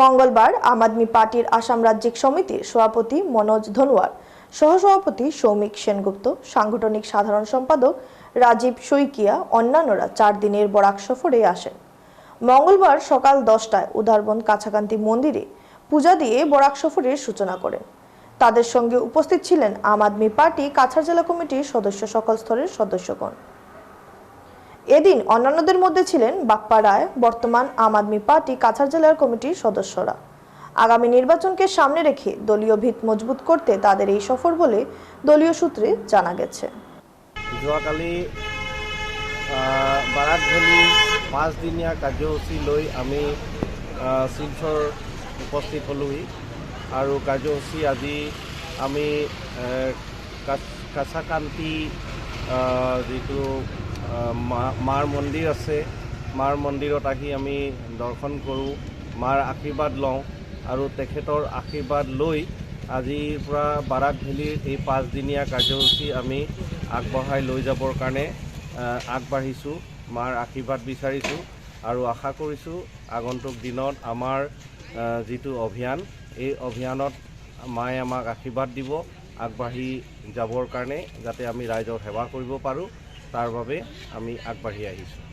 মঙ্গলবার আম আদমি পার্টির আসাম রাজ্যিক সমিতির সভাপতি মনোজ ধনোয়ার সহসভাপতি সৌমিক সেনগুপ্ত, সাংগঠনিক সাধারণ সম্পাদক রাজীব শইকিয়া, অন্যান্যরা চার দিনের বরাক সফরে আসেন। মঙ্গলবার সকাল দশটায় উদারবন কাছাকান্তি মন্দিরে পূজা দিয়ে বরাক সফরের সূচনা করেন। তাদের সঙ্গে উপস্থিত ছিলেন আম আদমি পার্টি কাছাড় জেলা কমিটির সদস্য, সকল স্তরের সদস্যগণ। এদিন অন্যান্যদের মধ্যে ছিলেন বাপ্পা রায়, বর্তমান আম আদমি পার্টি, কাছাড় জেলার কমিটির সদস্যরা। আগামী নির্বাচনকে সামনে রেখে দলীয় ভিত মজবুত করতে তাদের এই সফর বলে দলীয় সূত্রে জানা গেছে। যোৱাকালি বাৰাক পাঁচদিনীয়া লৈ আমি শিলচৰ উপস্থিত হ'লোহি। আৰু কাৰ্যসূচী আজি আমি কাছাকান্তি যিটো মাৰ মন্দিৰ আছে। মাৰ মন্দিৰত আহি আমি দৰ্শন কৰোঁ মাৰ আশীৰ্বাদ লওঁ আৰু তেখেতৰ আশীৰ্বাদ লৈ আজিৰ পৰা বাৰাক ভেলীৰ এই পাঁচদিনীয়া কাৰ্যসূচী আমি আগবঢ়াই লৈ যাবৰ কাৰণে আগবাঢ়িছোঁ মাৰ আশীৰ্বাদ বিচাৰিছোঁ আৰু আশা কৰিছোঁ আগন্তুক দিনত আমাৰ যিটো অভিযান এই অভিযানত মায়ে আমাক আশীৰ্বাদ দিব আগবাঢ়ি যাবৰ কাৰণে যাতে আমি ৰাইজৰ সেৱা কৰিব পাৰোঁ। তাৰ বাবে আমি আগবাঢ়ি আহিছোঁ